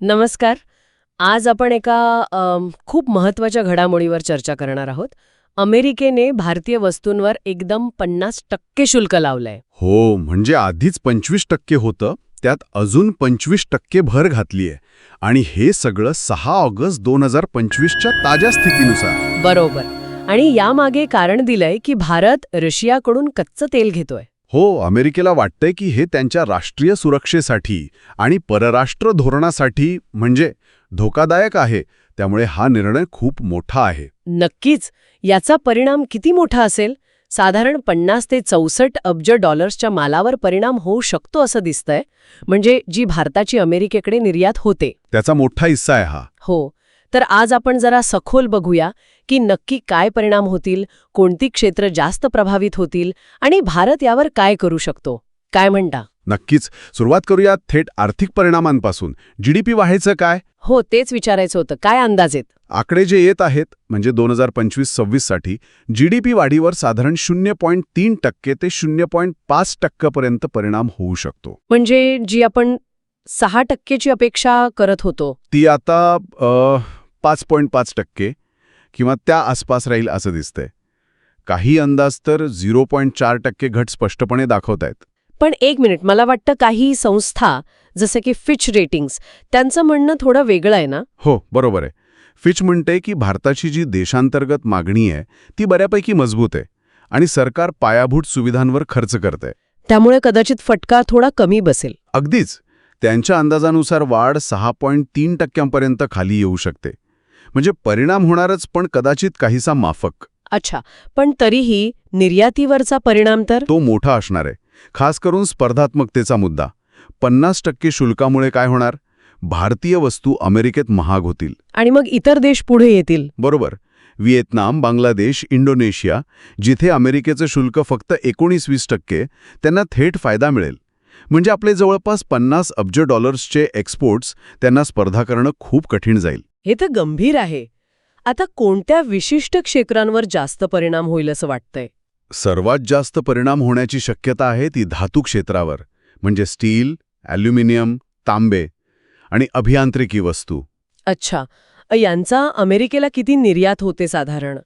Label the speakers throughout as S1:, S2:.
S1: नमस्कार. आज आपण एका खूप महत्त्वाच्या घडामोडीवर चर्चा करणार आहोत. अमेरिकेने भारतीय वस्तूंवर एकदम पन्नास टक्के शुल्क लावलंय.
S2: हो म्हणजे आधीच पंचवीस टक्के होतं त्यात अजून पंचवीस टक्के भर घातलीय. आणि हे सगळं सहा ऑगस्ट दोन हजार पंचवीसच्या ताज्या स्थितीनुसार.
S1: बरोबर. आणि यामागे कारण दिलंय की भारत रशियाकडून कच्चं तेल घेतोय.
S2: हो अमेरिकेला वाटतंय की हे त्यांच्या राष्ट्रीय सुरक्षेसाठी आणि परराष्ट्र धोरणासाठी म्हणजे धोकादायक आहे. त्यामुळे हा निर्णय खूप मोठा आहे.
S1: नक्कीच. याचा परिणाम किती मोठा असेल? साधारण पन्नास ते चौसष्ट अब्ज डॉलर्सच्या मालावर परिणाम होऊ शकतो असं दिसतंय. म्हणजे जी भारताची अमेरिकेकडे निर्यात होते.
S2: त्याचा मोठा हिस्सा आहे हा.
S1: हो. तर आज आपण जरा सखोल बघूया. की नक्की काय परिणाम होतील कोणती क्षेत्र जास्त प्रभावित होतील आणि भारत यावर काय करू शकतो? काय म्हणता?
S2: नक्कीच. सुरुवात करूया थेट आर्थिक परिणामांपासून. जीडीपी वाढायचं काय?
S1: हो तेच विचारायचं होतं. काय अंदाज आहेत?
S2: आकडे जे येत आहेत म्हणजे दोन हजार पंचवीस सव्वीससाठी जीडीपी वाढीवर साधारण शून्य पॉईंट तीन टक्के ते शून्य पॉईंट पाच टक्क्यापर्यंत परिणाम होऊ शकतो.
S1: म्हणजे जी आपण सहा टक्केची अपेक्षा करत होतो.
S2: ती आता पाच पॉईंट पाच टक्के. किंवा त्या आसपास राहील असं दिसतंय. काही अंदाज तर झिरो पॉईंट चार टक्के घट स्पष्टपणे दाखवत आहेत.
S1: पण एक मिनिट मला वाटतं काही संस्था जसे की फिच रेटिंग्स त्यांचं म्हणणं थोडं वेगळं आहे ना?
S2: हो बरोबर आहे. फिच म्हणते की भारताची जी देशांतर्गत मागणी आहे ती बऱ्यापैकी मजबूत आहे आणि सरकार पायाभूत सुविधांवर खर्च करतंय.
S1: त्यामुळे कदाचित फटका थोडा कमी बसेल.
S2: अगदीच. त्यांच्या अंदाजानुसार वाढ सहा पॉईंट तीन टक्क्यांपर्यंत खाली येऊ शकते. म्हणजे परिणाम होणारच पण कदाचित काहीसा माफक.
S1: अच्छा पण तरीही निर्यातीवरचा परिणाम तर?
S2: तो मोठा असणार आहे. खास करून स्पर्धात्मकतेचा मुद्दा. पन्नास टक्के शुल्कामुळे काय होणार? भारतीय वस्तू अमेरिकेत महाग होतील.
S1: आणि मग इतर देश पुढे येतील.
S2: बरोबर. व्हिएतनाम बांगलादेश इंडोनेशिया जिथे अमेरिकेचं शुल्क फक्त एकोणीस वीस टक्के त्यांना थेट फायदा मिळेल. म्हणजे आपले जवळपास पन्नास अब्ज डॉलर्सचे एक्सपोर्ट्स त्यांना स्पर्धा करणं खूप कठीण जाईल.
S1: हे तर गंभीर आहे. आता कोणत्या विशिष्ट क्षेत्रांवर जास्त परिणाम होईल असं वाटतंय?
S2: सर्वात जास्त परिणाम होण्याची शक्यता आहे ती धातू क्षेत्रावर म्हणजे स्टील ॲल्युमिनियम तांबे आणि अभियांत्रिकी वस्तू.
S1: अच्छा. यांचा अमेरिकेला किती निर्यात होते साधारण?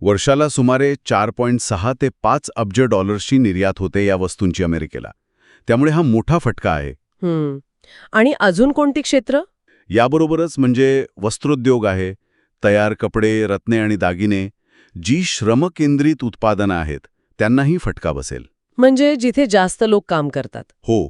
S2: वर्षाला सुमारे चार पॉईंट सहा ते पाच अब्ज डॉलर्सची निर्यात होते या वस्तूंची अमेरिकेला. त्यामुळे हा मोठा फटका आहे.
S1: आणि अजून कोणती क्षेत्र?
S2: याबरोबरच म्हणजे वस्त्रोद्योग आहे तयार कपडे रत्ने आणि दागिने जी श्रमकेंद्रित उत्पादनं आहेत त्यांनाही फटका बसेल.
S1: म्हणजे जिथे जास्त लोक काम करतात.
S2: हो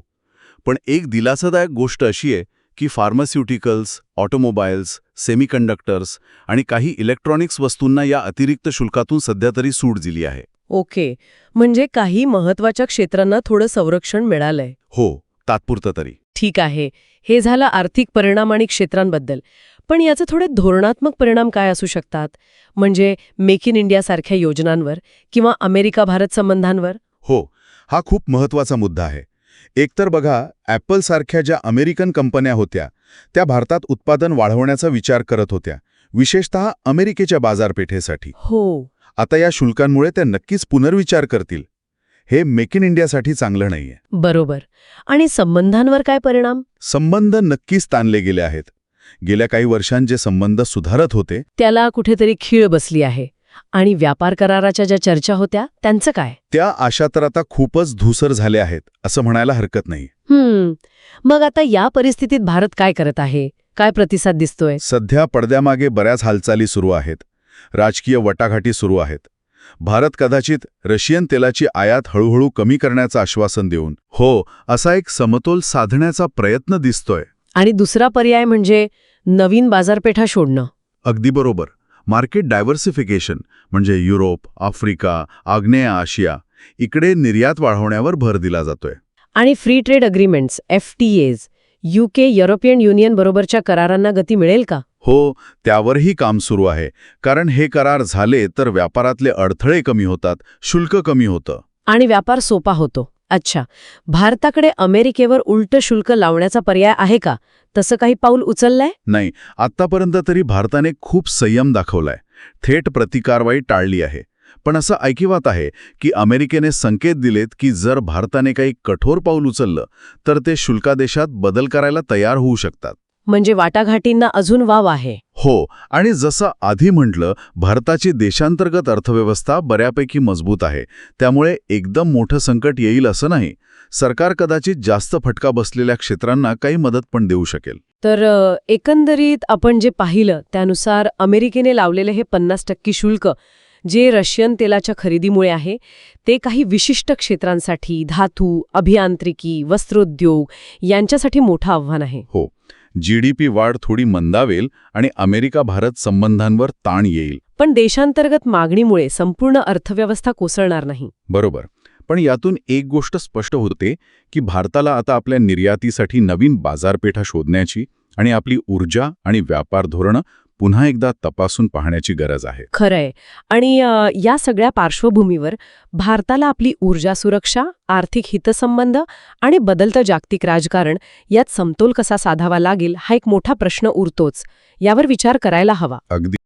S2: पण एक दिलासादायक गोष्ट अशी आहे की फार्मास्युटिकल्स ऑटोमोबाईल्स सेमीकंडक्टर्स आणि काही इलेक्ट्रॉनिक्स वस्तूंना या अतिरिक्त शुल्कातून सध्या तरी सूट दिली आहे.
S1: ओके म्हणजे काही महत्त्वाच्या क्षेत्रांना थोडं संरक्षण मिळालंय.
S2: हो तात्पुरतं तरी.
S1: ठीक आहे. हे झालं आर्थिक परिणाम आणि क्षेत्रांबद्दल. पण याचे थोडे धोरणात्मक परिणाम काय असू शकतात? म्हणजे मेक इन इंडियासारख्या योजनांवर किंवा अमेरिका भारत संबंधांवर?
S2: हो हा खूप महत्त्वाचा मुद्दा आहे. एकतर बघा ॲपलसारख्या ज्या अमेरिकन कंपन्या होत्या त्या भारतात उत्पादन वाढवण्याचा विचार करत होत्या विशेषतः अमेरिकेच्या बाजारपेठेसाठी.
S1: हो.
S2: आता या शुल्कांमुळे त्या नक्कीच पुनर्विचार करतील. हे मेक इन इंडियासाठी चांगलं नाहीये.
S1: बरोबर. आणि संबंधांवर काय परिणाम?
S2: संबंध नक्कीच ताणले गेले आहेत. गेल्या काही वर्षांत जे संबंध सुधारत होते.
S1: त्याला कुठेतरी खीळ बसली आहे. आणि व्यापार कराराच्या ज्या चर्चा होत्या त्यांचं काय?
S2: त्या आशा तर आता खूपच धुसर झाल्या आहेत असं म्हणायला हरकत नाही.
S1: हम्म. मग आता या परिस्थितीत भारत काय करत आहे? काय प्रतिसाद दिसतोय?
S2: सध्या पडद्यामागे बऱ्याच हालचाली सुरू आहेत. राजकीय वटाघाटी सुरू आहेत. भारत कदाचित रशियन तेलाची आयात हळूहळू कमी करण्याचं आश्वासन देऊन. हो असा एक समतोल साधण्याचा प्रयत्न दिसतोय.
S1: आणि दुसरा पर्याय म्हणजे नवीन बाजारपेठा शोधणं.
S2: अगदी बरोबर. मार्केट डायव्हर्सिफिकेशन म्हणजे युरोप आफ्रिका आग्नेय आशिया इकडे निर्यात वाढवण्यावर भर दिला जातोय.
S1: आणि free trade agreements F T A's UK European Union बरोबरच्या करारांना गती मिळेल का?
S2: हो त्यावरही काम सुरू आहे. कारण हे करार झाले तर व्यापारातले अडथळे कमी होतात शुल्क कमी होतं.
S1: आणि व्यापार सोपा होतो. अच्छा. भारताकडे अमेरिकेवर उलट शुल्क लावण्याचा पर्याय आहे का? तसं काही पाऊल उचललंय?
S2: नाही. आत्तापर्यंत तरी भारताने खूप संयम दाखवलाय. थेट प्रतिकारवाई टाळली आहे. पण असं ऐकिवात आहे की अमेरिकेने संकेत दिलेत की जर भारताने काही कठोर पाऊल उचललं तर ते शुल्कादेशात बदल करायला तयार होऊ शकतात.
S1: म्हणजे वाटाघाटींना अजून वाव आहे.
S2: हो आणि जसं आधी म्हटलं भारताची देशांतर्गत अर्थव्यवस्था बऱ्यापैकी मजबूत आहे. त्यामुळे एकदम मोठं संकट येईल असं नाही. सरकार कदाचित जास्त फटका बसलेल्या क्षेत्रांना काही मदत पण देऊ शकेल.
S1: तर एकंदरीत आपण जे पाहिलं त्यानुसार अमेरिकेने लावलेले हे पन्नास टक्के शुल्क जे रशियन तेलाच्या खरेदीमुळे आहे ते काही विशिष्ट क्षेत्रांसाठी धातू अभियांत्रिकी वस्त्रोद्योग यांच्यासाठी मोठं आव्हान आहे.
S2: हो. जीडीपी वाढ थोडी मंदावेल आणि अमेरिका भारत संबंधांवर ताण येईल.
S1: पण देशांतर्गत मागणीमुळे संपूर्ण अर्थव्यवस्था कोसळणार नाही.
S2: बरोबर. पण यातून एक गोष्ट स्पष्ट होते की भारताला आता आपल्या निर्यातीसाठी नवीन बाजारपेठा शोधण्याची आणि आपली ऊर्जा आणि व्यापार धोरणं पुन्हा एकदा तपासून पाहण्याची गरज आहे.
S1: खरंय. आणि या सगळ्या पार्श्वभूमीवर भारताला आपली ऊर्जा सुरक्षा आर्थिक हितसंबंध आणि बदलतं जागतिक राजकारण यात समतोल कसा साधावा लागेल हा एक मोठा प्रश्न उरतोच. यावर विचार करायला हवा.
S2: अगदी.